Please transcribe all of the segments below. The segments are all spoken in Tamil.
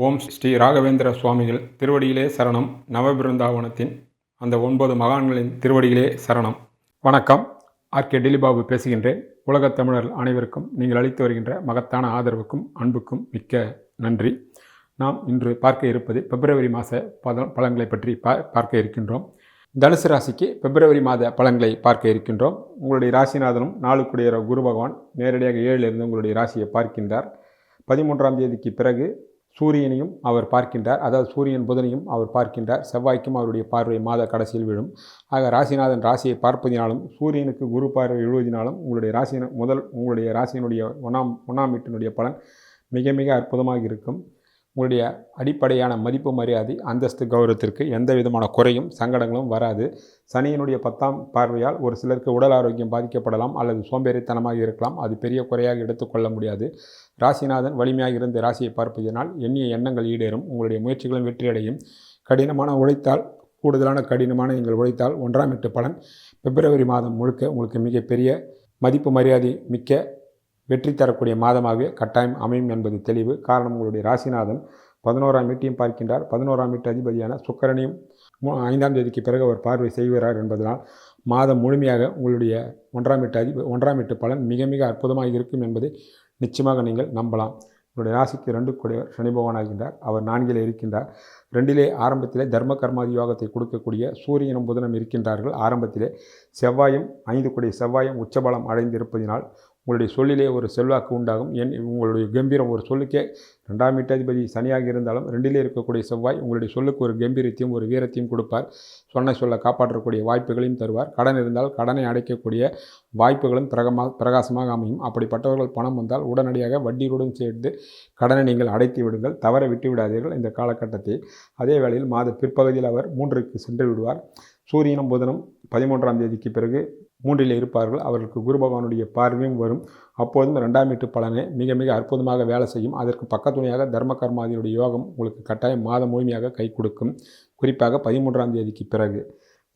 ஓம் ஸ்ரீ ராகவேந்திர சுவாமிகள் திருவடியிலே சரணம். நவபிருந்தாவனத்தின் அந்த ஒன்பது மகான்களின் திருவடியிலே சரணம். வணக்கம். ஆர்கே டிலிபாபு பேசுகின்றேன். உலகத் தமிழர் அனைவருக்கும் நீங்கள் அளித்து வருகின்ற மகத்தான ஆதரவுக்கும் அன்புக்கும் மிக்க நன்றி. நாம் இன்று பார்க்க இருப்பது பிப்ரவரி மாத பத பலன்களை பற்றி பா பார்க்க இருக்கின்றோம். தனுசு ராசிக்கு பிப்ரவரி மாத பலன்களை பார்க்க இருக்கின்றோம். உங்களுடைய ராசிநாதனும் நாளுக்குடைய குரு பகவான் நேரடியாக ஏழிலிருந்து உங்களுடைய ராசியை பார்க்கின்றார். பதிமூன்றாம் தேதிக்கு பிறகு சூரியனையும் அவர் பார்க்கின்றார். அதாவது சூரியன் புதனையும் அவர் பார்க்கின்றார். செவ்வாய்க்கும் அவருடைய பார்வை மாத கடைசியில் விழும். ஆக ராசிநாதன் ராசியை பார்ப்பதினாலும் சூரியனுக்கு குரு பார்வை எழுவதினாலும் உங்களுடைய ராசியின் முதல் உங்களுடைய ராசியினுடைய ஒன்றாம் ஒன்றாம் வீட்டினுடைய பலன் மிக மிக அற்புதமாக இருக்கும். உங்களுடைய அடிப்படையான மதிப்பு மரியாதை அந்தஸ்து கௌரவத்திற்கு எந்த விதமான குறையும் சங்கடங்களும் வராது. சனியினுடைய பத்தாம் பார்வையால் ஒரு சிலருக்கு உடல் ஆரோக்கியம் பாதிக்கப்படலாம் அல்லது சோம்பேறித்தனமாக இருக்கலாம். அது பெரிய குறையாக எடுத்துக்கொள்ள முடியாது. ராசிநாதன் வலிமையாக இருந்த ராசியை பார்ப்பதனால் எண்ணிய எண்ணங்கள் ஈடேறும். உங்களுடைய முயற்சிகளும் வெற்றியடையும். கடினமான உழைத்தால் கூடுதலான கடினமான நீங்கள் உழைத்தால் ஒன்றாம் எட்டு பலன். பிப்ரவரி மாதம் முழுக்க உங்களுக்கு மிகப்பெரிய மதிப்பு மரியாதை மிக்க வெற்றி தரக்கூடிய மாதமாகவே கட்டாயம் அமையும் என்பது தெளிவு. காரணம் உங்களுடைய ராசிநாதன் பதினோராம் வீட்டையும் பார்க்கின்றார். பதினோராம் வீட்டு அதிபதியான சுக்கரனையும் ஐந்தாம் தேதிக்கு பிறகு அவர் பார்வை செய்கிறார் என்பதனால் மாதம் முழுமையாக உங்களுடைய ஒன்றாம் வீட்டு அதிப ஒன்றாம் வீட்டு பலன் மிக மிக அற்புதமாக இருக்கும் என்பதை நிச்சயமாக நீங்கள் நம்பலாம். உங்களுடைய ராசிக்கு ரெண்டு கூடியவர் சனி பகவானாகின்றார் அவர் நான்கிலே இருக்கின்றார். ரெண்டிலே ஆரம்பத்திலே தர்ம கர்மாதி யோகத்தை கொடுக்கக்கூடிய சூரியனும் புதனும் இருக்கின்றார்கள். ஆரம்பத்திலே செவ்வாயும் ஐந்து கூடிய செவ்வாயும் உச்சபலம் அடைந்திருப்பதினால் உங்களுடைய சொல்லிலே ஒரு செல்வாக்கு உண்டாகும். என் உங்களுடைய கம்பீரம் ஒரு சொல்லுக்கே ரெண்டாம் வீட்டாதிபதி சனியாக இருந்தாலும் ரெண்டிலே இருக்கக்கூடிய செவ்வாய் உங்களுடைய சொல்லுக்கு ஒரு கம்பீரத்தையும் ஒரு வீரத்தையும் கொடுப்பார். சொன்ன சொல்ல காப்பாற்றக்கூடிய வாய்ப்புகளையும் தருவார். கடன் இருந்தால் கடனை அடைக்கக்கூடிய வாய்ப்புகளும் பிரகமாக பிரகாசமாக அமையும். அப்படிப்பட்டவர்கள் பணம் வந்தால் உடனடியாக வட்டியுடன் சேர்த்து கடனை நீங்கள் அடைத்து விடுங்கள். தவற விட்டு விடாதீர்கள். இந்த காலகட்டத்தை அதே வேளையில் மாத பிற்பகுதியில் அவர் மூன்றுக்கு சென்று விடுவார். சூரியனும் புதனும் பதிமூன்றாம் தேதிக்கு பிறகு மூன்றில் இருப்பார்கள். அவர்களுக்கு குரு பகவானுடைய பார்வையும் வரும். அப்போதும் ரெண்டாம் வீட்டு பலனை மிக மிக அற்புதமாக வேலை செய்யும். அதற்கு பக்கத்துணையாக தர்ம கர்மாதியுடைய யோகம் உங்களுக்கு கட்டாயம் மாதம் முழுமையாக கை கொடுக்கும். குறிப்பாக பதிமூன்றாம் தேதிக்கு பிறகு.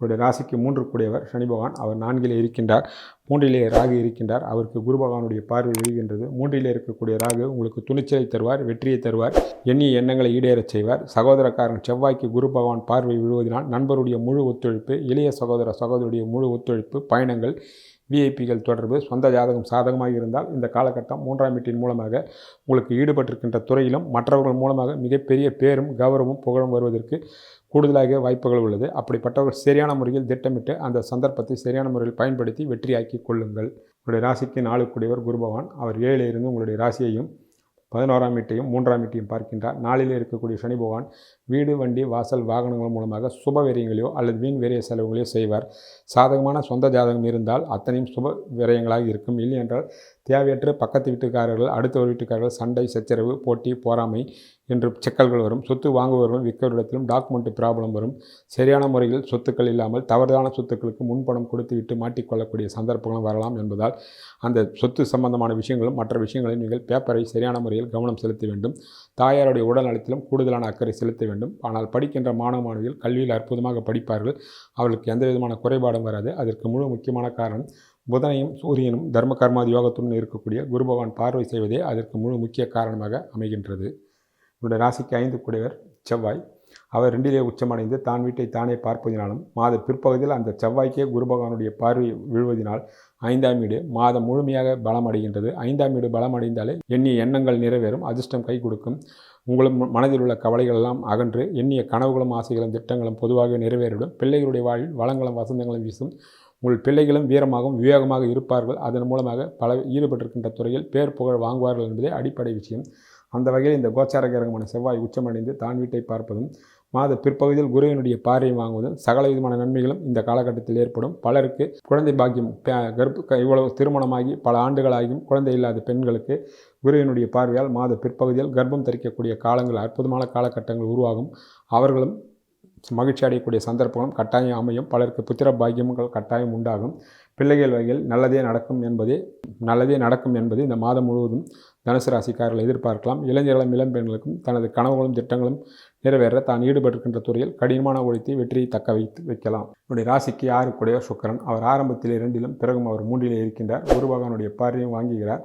உங்களுடைய ராசிக்கு மூன்று கூடியவர். சனி பகவான் அவர் நான்கிலே இருக்கின்றார். மூன்றிலே ராகு இருக்கின்றார். அவருக்கு குரு பகவானுடைய பார்வை விழுகின்றது. மூன்றிலே இருக்கக்கூடிய ராகு உங்களுக்கு துணிச்சலை தருவார் வெற்றியை தருவார் எண்ணிய எண்ணங்களை ஈடேறச் செய்வார். சகோதரக்காரன் செவ்வாய்க்கு குரு பகவான் பார்வை விழுவதினால் நண்பருடைய முழு ஒத்துழைப்பு இளைய சகோதர சகோதரியுடைய முழு ஒத்துழைப்பு பயணங்கள் விஐபிகள் தொடர்பு சொந்த ஜாதகம் சாதகமாக இருந்தால் இந்த காலகட்டம் மூன்றாம் வீட்டின் மூலமாக உங்களுக்கு ஈடுபட்டிருக்கின்ற துறையிலும் மற்றவர்கள் மூலமாக மிகப்பெரிய பேரும் கௌரவமும் புகழும் வருவதற்கு கூடுதலாக வாய்ப்புகள் உள்ளது. அப்படிப்பட்டவர்கள் சரியான முறையில் திட்டமிட்டு அந்த சந்தர்ப்பத்தை சரியான முறையில் பயன்படுத்தி வெற்றியாக்கி கொள்ளுங்கள். உங்களுடைய ராசிக்கு நாலு கூடியவர் அவர் ஏழில் இருந்து உங்களுடைய ராசியையும் பதினோராம் வீட்டையும் மூன்றாம் வீட்டையும் பார்க்கின்றார். நாளில் இருக்கக்கூடிய சனி பகவான் வீடு வண்டி வாசல் வாகனங்கள் மூலமாக சுப விரயங்களையோ அல்லது வீண் விரய செலவுகளையோ செய்வார். சாதகமான சொந்த ஜாதகம் இருந்தால் அத்தனையும் சுப விரயங்களாக இருக்கும். இல்லை என்றால் தேவையற்ற பக்கத்து வீட்டுக்காரர்கள் அடுத்த ஒரு வீட்டுக்காரர்கள் சண்டை சச்சரவு போட்டி போராமை என்று சிக்கல்கள் வரும். சொத்து வாங்குபவர்களும் விற்கவரிடத்திலும் டாக்குமெண்ட் ப்ராப்ளம் வரும். சரியான முறையில் சொத்துக்கள் இல்லாமல் தவறுதான சொத்துக்களுக்கு முன்பணம் கொடுத்து விட்டு மாட்டிக்கொள்ளக்கூடிய சந்தர்ப்பங்களும் வரலாம் என்பதால் அந்த சொத்து சம்பந்தமான விஷயங்களும் மற்ற விஷயங்களையும் நீங்கள் பேப்பரை சரியான முறையில் கவனம் செலுத்த வேண்டும். தாயாருடைய உடல் நலத்திலும் கூடுதலான அக்கறை செலுத்த வேண்டும். ஆனால் படிக்கின்ற மாணவ மாணவிகள் கல்வியில் அற்புதமாக படிப்பார்கள். அவர்களுக்கு எந்த விதமான குறைபாடும் வராது. அதற்கு முழு முக்கியமான காரணம் புதனையும் சூரியனும் தர்ம கர்மாதி யோகத்துடன் இருக்கக்கூடிய குரு பகவான் பார்வை செய்வதே அதற்கு முழு முக்கிய காரணமாக அமைகின்றது. உங்களுடைய ராசிக்கு ஐந்து கூடியவர் செவ்வாய். அவர் ரெண்டிலே உச்சமடைந்து தான் வீட்டை தானே பார்ப்பதினாலும் மாத பிற்பகுதியில் அந்த செவ்வாய்க்கே குரு பகவானுடைய பார்வை விழுவதினால் ஐந்தாம் வீடு மாதம் முழுமையாக பலம் அடைகின்றது ஐந்தாம் வீடு பலம் அடைந்தாலே எண்ணிய எண்ணங்கள் நிறைவேறும் அதிர்ஷ்டம் கை கொடுக்கும். உங்களும் மனதில் உள்ள கவலைகள் எல்லாம் அகன்று எண்ணிய கனவுகளும் ஆசைகளும் திட்டங்களும் பொதுவாக நிறைவேறிவிடும். பிள்ளைகளுடைய வாழ்வில் வளங்களும் வசந்தங்களும் வீசும். உங்கள் பிள்ளைகளும் வீரமாகவும் விவேகமாக இருப்பார்கள். அதன் மூலமாக பல ஈடுபட்டிருக்கின்ற துறையில் பேர் புகழ் வாங்குவார்கள் என்பதே அடிப்படை விஷயம். அந்த வகையில் இந்த கோச்சார கிரகமான செவ்வாய் உச்சமடைந்து தான் வீட்டை பார்ப்பதும் மாத பிற்பகுதியில் குருவினுடைய பார்வை வாங்குவதும் சகல விதமான நன்மைகளும் இந்த காலகட்டத்தில் ஏற்படும். பலருக்கு குழந்தை பாக்கியம் கர்ப்பு இவ்வளவு திருமணமாகி பல ஆண்டுகளாகியும் குழந்தை இல்லாத பெண்களுக்கு குருவினுடைய பார்வையால் மாத பிற்பகுதியில் கர்ப்பம் தரிக்கக்கூடிய காலங்கள் அற்புதமான காலகட்டங்கள் உருவாகும். அவர்களும் மகிழ்ச்சி அடையக்கூடிய சந்தர்ப்பங்களும் கட்டாயம் அமையும். பலருக்கு புத்திர பாக்கியங்கள் கட்டாயம் உண்டாகும். பிள்ளைகள் வகையில் நல்லதே நடக்கும் என்பதே நல்லதே நடக்கும் என்பது இந்த மாதம் முழுவதும் தனுசு ராசிக்காரர்கள் எதிர்பார்க்கலாம். இளைஞர்களும் இளம்பெண்களுக்கும் தனது கனவுகளும் திட்டங்களும் நிறைவேற தான் ஈடுபட்டிருக்கின்ற துறையில் கடினமான உழைத்து வெற்றியை தக்க வைத்து வைக்கலாம். என்னுடைய ராசிக்கு ஆறுக்குடைய சுக்கரன் அவர் ஆரம்பத்தில் இரண்டிலும் பிறகும் அவர் மூன்றிலே இருக்கின்றார். ஒரு பகவானுடைய பார்வையும் வாங்குகிறார்.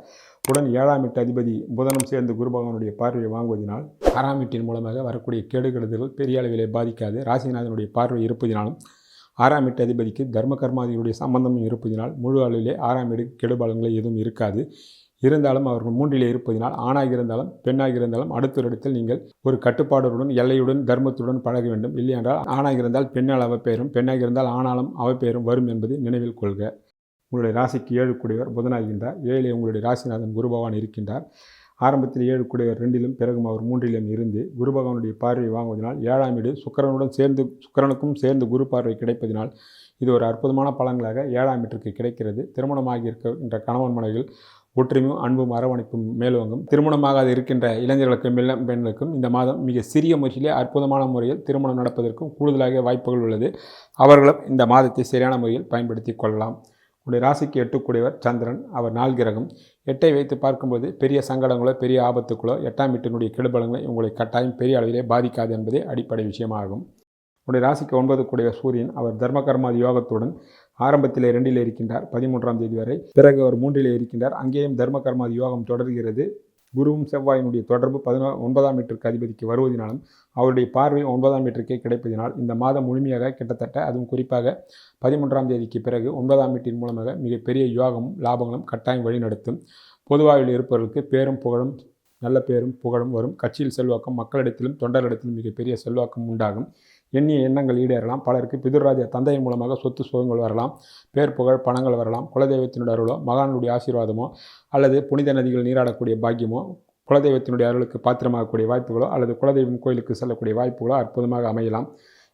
உடன் ஏழாம் எட்டு அதிபதி புதனும் சேர்ந்து குரு பகவானுடைய பார்வையை வாங்குவதனால் ஆறாம் எட்டின் மூலமாக வரக்கூடிய கேடுகெடுதல்கள் பெரிய அளவிலே பாதிக்காது. ராசிநாதனுடைய பார்வை இருப்பதினாலும் ஆறாம் எட்டு அதிபதிக்கு தர்ம கர்மாதிகளுடைய சம்பந்தமும் இருப்பதினால் முழு அளவிலே ஆறாம் வீடு கெடுபலங்களை எதுவும் இருக்காது. இருந்தாலும் அவர்கள் மூன்றிலே இருப்பதினால் ஆணாக இருந்தாலும் பெண்ணாக இருந்தாலும் அடுத்த ஒரு இடத்தில் நீங்கள் ஒரு கட்டுப்பாடுடன் எல்லையுடன் தர்மத்துடன் பழக வேண்டும். இல்லையென்றால் ஆணாக இருந்தால் பெண்ணால் அவப்பெயரும் பெண்ணாக இருந்தால் ஆணாலும் அவப்பெயரும் வரும் என்பதை நினைவில் கொள்க. உங்களுடைய ராசிக்கு ஏழு கூடியவர் புதனாகின்றார். ஏழிலே உங்களுடைய ராசிநாதன் குரு பகவான் இருக்கின்றார். ஆரம்பத்தில் ஏழு கூடியவர் ரெண்டிலும் பிறகும் அவர் மூன்றிலும் இருந்து குரு பகவானுடைய பார்வை வாங்குவதனால் ஏழாம் வீடு சுக்கரனுடன் சேர்ந்து சுக்கரனுக்கும் சேர்ந்து குரு பார்வை கிடைப்பதினால் இது ஒரு அற்புதமான பலன்களாக ஏழாம் வீட்டிற்கு கிடைக்கிறது. திருமணமாகி இருக்கின்ற கணவன் மனைவிகள் ஒற்றுமையும் அன்பும் அரவணைப்பும் மேலோங்கும். திருமணமாகாது இருக்கின்ற இளைஞர்களுக்கும் இளம் பெண்களுக்கும் இந்த மாதம் மிக சிறிய முறையிலே அற்புதமான முறையில் திருமணம் நடப்பதற்கும் கூடுதலாக வாய்ப்புகள் உள்ளது. அவர்களும் இந்த மாதத்தை சரியான முறையில் பயன்படுத்தி கொள்ளலாம். உடைய ராசிக்கு எட்டுக்கூடியவர் சந்திரன் அவர் நாள் கிரகம். எட்டை வைத்து பார்க்கும்போது பெரிய சங்கடங்களோ பெரிய ஆபத்துக்களோ எட்டாம் வீட்டினுடைய கெடுபலங்களை உங்களை கட்டாயம் பெரிய அளவிலே பாதிக்காது என்பதே அடிப்படை விஷயமாகும். உடைய ராசிக்கு ஒன்பது கூடிய சூரியன் அவர் தர்மகர்மாதி யோகத்துடன் ஆரம்பத்தில் ரெண்டிலே இருக்கின்றார் பதிமூன்றாம் தேதி வரை. பிறகு அவர் மூன்றிலே இருக்கின்றார் அங்கேயும் தர்மகர்மாதி யோகம் தொடர்கிறது. குருவும் செவ்வாயினுடைய தொடர்பு பதினோ ஒன்பதாம் மீட்டருக்கு அதிபதிக்கு வருவதனாலும் அவருடைய பார்வை ஒன்பதாம் மீட்டருக்கே கிடைப்பதினால் இந்த மாதம் முழுமையாக கிட்டத்தட்ட அதுவும் குறிப்பாக பதிமூன்றாம் தேதிக்கு பிறகு ஒன்பதாம் மீட்டின் மூலமாக மிகப்பெரிய யோகமும் லாபங்களும் கட்டாயம் வழிநடத்தும். பொதுவாயில் இருப்பவர்களுக்கு பேரும் புகழும் நல்ல பேரும் புகழும் வரும். கட்சியில் செல்வாக்கம் மக்களிடத்திலும் தொண்டர்களிடத்திலும் மிகப்பெரிய செல்வாக்கம் உண்டாகும். எண்ணிய எண்ணங்கள் ஈடேறலாம். பலருக்கு பிதுராஜ தந்தையின் மூலமாக சொத்து சுகங்கள் வரலாம். பேர் புகழ் பணங்கள் வரலாம். குலதெய்வத்தினுடைய அருளோ மகானுடைய ஆசீர்வாதமோ அல்லது புனித நதிகள் நீராடக்கூடிய பாக்கியமோ குலதெய்வத்தினுடைய அருளுக்கு பாத்திரமாகக்கூடிய வாய்ப்புகளோ அல்லது குலதெய்வம் கோயிலுக்கு செல்லக்கூடிய வாய்ப்புகளோ அற்புதமாக அமையலாம்.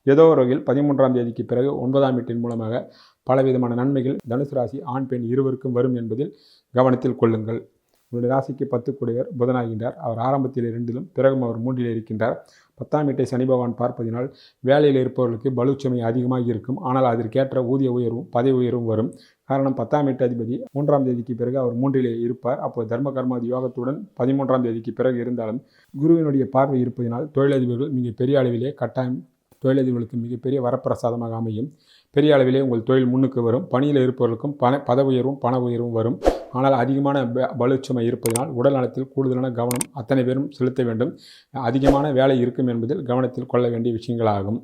ஏதோ ஒரு வகையில் பதிமூன்றாம் தேதிக்கு பிறகு ஒன்பதாம் வீட்டின் மூலமாக பலவிதமான நன்மைகள் தனுசு ராசி ஆண் பெண் இருவருக்கும் வரும் என்பதில் கவனத்தில் கொள்ளுங்கள். உங்களுடைய ராசிக்கு பத்து கூடையர் புதனாகின்றார். அவர் ஆரம்பத்தில் இரண்டிலும் பிறகும் அவர் மூன்றில் இருக்கின்றார். பத்தாம் வீட்டை சனி பகவான் பார்ப்பதினால் வேலையில் இருப்பவர்களுக்கு பலுச்சுமை அதிகமாக இருக்கும். ஆனால் அதற்கேற்ற ஊதிய உயர்வும் பதவி உயர்வும் வரும். காரணம் பத்தாம் வீட்டு அதிபதி மூன்றாம் தேதிக்கு பிறகு அவர் மூன்றிலே இருப்பார். அப்போது தர்ம கர்மாதி யோகத்துடன் பதிமூன்றாம் தேதிக்கு பிறகு இருந்தாலும் குருவினுடைய பார்வை இருப்பதினால் தொழிலதிபர்கள் மிக பெரிய அளவிலே கட்டாயம் தொழிலதிபர்களுக்கு மிகப்பெரிய வரப்பிரசாதமாக அமையும். பெரிய அளவிலே உங்கள் தொழில் முன்னுக்கு வரும். பணியில் இருப்பவர்களுக்கும் பண பத உயர்வும் பண உயர்வும் வரும். ஆனால் அதிகமான பலுச்சுமை இருப்பதனால் உடல் நலத்தில் கூடுதலான கவனம் அத்தனை பேரும் செலுத்த வேண்டும். அதிகமான வேலை இருக்கும் என்பதில் கவனத்தில் கொள்ள வேண்டிய விஷயங்களாகும்.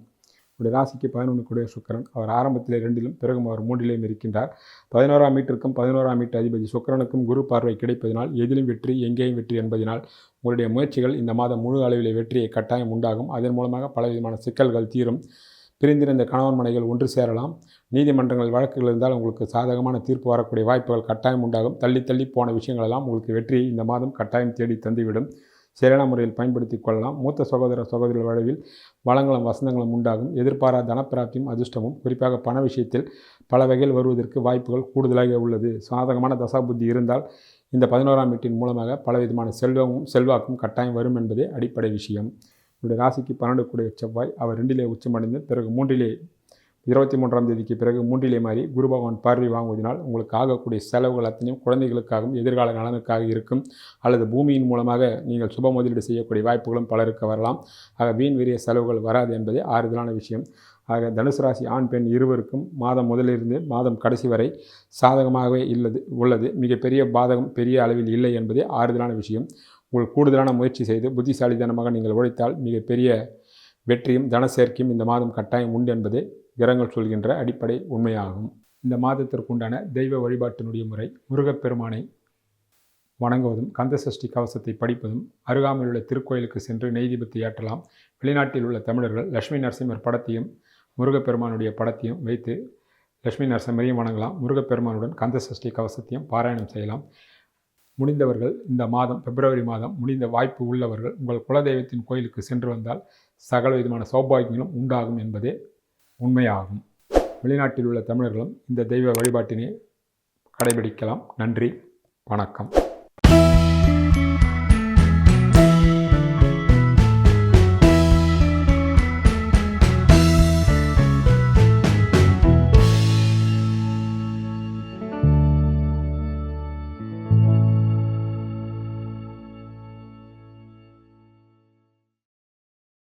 உடைய ராசிக்கு பதினொன்று கூடிய சுக்கரன். அவர் ஆரம்பத்திலே ரெண்டிலும் பிறகும் அவர் மூன்றிலையும் இருக்கின்றார். பதினோராம் மீட்டருக்கும் பதினோராம் மீட்டர் அதிபதி சுக்கரனுக்கும் குரு பார்வை கிடைப்பதனால் எதிலும் வெற்றி எங்கேயும் வெற்றி என்பதனால் உங்களுடைய முயற்சிகள் இந்த மாதம் முழு அளவிலே வெற்றியை கட்டாயம் உண்டாகும். அதன் மூலமாக பலவிதமான சிக்கல்கள் தீரும். பிரிந்திருந்த கணவன் மனைகள் ஒன்று சேரலாம். நீதிமன்றங்கள் வழக்குகள் இருந்தால் உங்களுக்கு சாதகமான தீர்ப்பு வரக்கூடிய வாய்ப்புகள் கட்டாயம் உண்டாகும். தள்ளி தள்ளி போன விஷயங்களெல்லாம் உங்களுக்கு வெற்றியை இந்த மாதம் கட்டாயம் தேடி தந்துவிடும். சரியான முறையில் பயன்படுத்தி கொள்ளலாம். மூத்த சகோதர சகோதரிகள் வழவில் வளங்களும் வசந்தங்களும் உண்டாகும். எதிர்பாரா தனப்பிராப்தியும் அதிர்ஷ்டமும் குறிப்பாக பண விஷயத்தில் பல வகையில் வருவதற்கு வாய்ப்புகள் கூடுதலாக உள்ளது. சாதகமான தசாபுத்தி இருந்தால் இந்த பதினோராம் வீட்டின் மூலமாக பலவிதமான செல்வமும் செல்வாக்கும் கட்டாயம் வரும் என்பதே அடிப்படை விஷயம். உங்களுடைய ராசிக்கு பன்னெண்டு கூடிய செவ்வாய் அவர் ரெண்டிலே உச்சமடைந்து பிறகு மூன்றிலே இருபத்தி மூன்றாம் தேதிக்கு பிறகு மூன்றிலே மாறி குரு பகவான் பார்வை வாங்குவதனால் உங்களுக்கு ஆகக்கூடிய செலவுகள் அத்தனையும் குழந்தைகளுக்காகவும் எதிர்கால நலனுக்காக இருக்கும். அல்லது பூமியின் மூலமாக நீங்கள் சுப முதலீடு செய்யக்கூடிய வாய்ப்புகளும் பலருக்கு வரலாம். ஆக வீண் வெறிய செலவுகள் வராது என்பதே ஆறுதலான விஷயம். ஆக தனுசு ராசி ஆண் பெண் இருவருக்கும் மாதம் முதலிருந்து மாதம் கடைசி வரை சாதகமாகவே இல்லது உள்ளது. மிகப்பெரிய பாதகம் பெரிய அளவில் இல்லை என்பதே ஆறுதலான விஷயம். உங்கள் கூடுதலான முயற்சி செய்து புத்திசாலித்தனமாக நீங்கள் உழைத்தால் மிகப்பெரிய வெற்றியும் தன சேர்க்கையும் இந்த மாதம் கட்டாயம் உண்டு என்பதே கிரகங்கள் சொல்கின்ற அடிப்படை உண்மையாகும். இந்த மாதத்திற்குண்டான தெய்வ வழிபாட்டினுடைய முறை முருகப்பெருமானை வணங்குவதும் கந்தசஷ்டி கவசத்தை படிப்பதும் அருகாமையில் உள்ள திருக்கோயிலுக்கு சென்று நெய்தீபத்தை ஏற்றலாம். வெளிநாட்டில் உள்ள தமிழர்கள் லட்சுமி நரசிம்மர் படத்தையும் முருகப்பெருமானுடைய படத்தையும் வைத்து லட்சுமி நரசிம்மரையும் வணங்கலாம். முருகப்பெருமானுடன் கந்தசஷ்டி கவசத்தையும் பாராயணம் செய்யலாம். முடிந்தவர்கள் இந்த மாதம் பிப்ரவரி மாதம் முடிந்த வாய்ப்பு உள்ளவர்கள் உங்கள் குலதெய்வத்தின் கோயிலுக்கு சென்று வந்தால் சகல விதமான சௌபாகியங்களும் உண்டாகும் என்பதே உண்மையாகும். வெளிநாட்டில் உள்ள தமிழர்களும் இந்த தெய்வ வழிபாட்டினை கடைபிடிக்கலாம். நன்றி. வணக்கம்.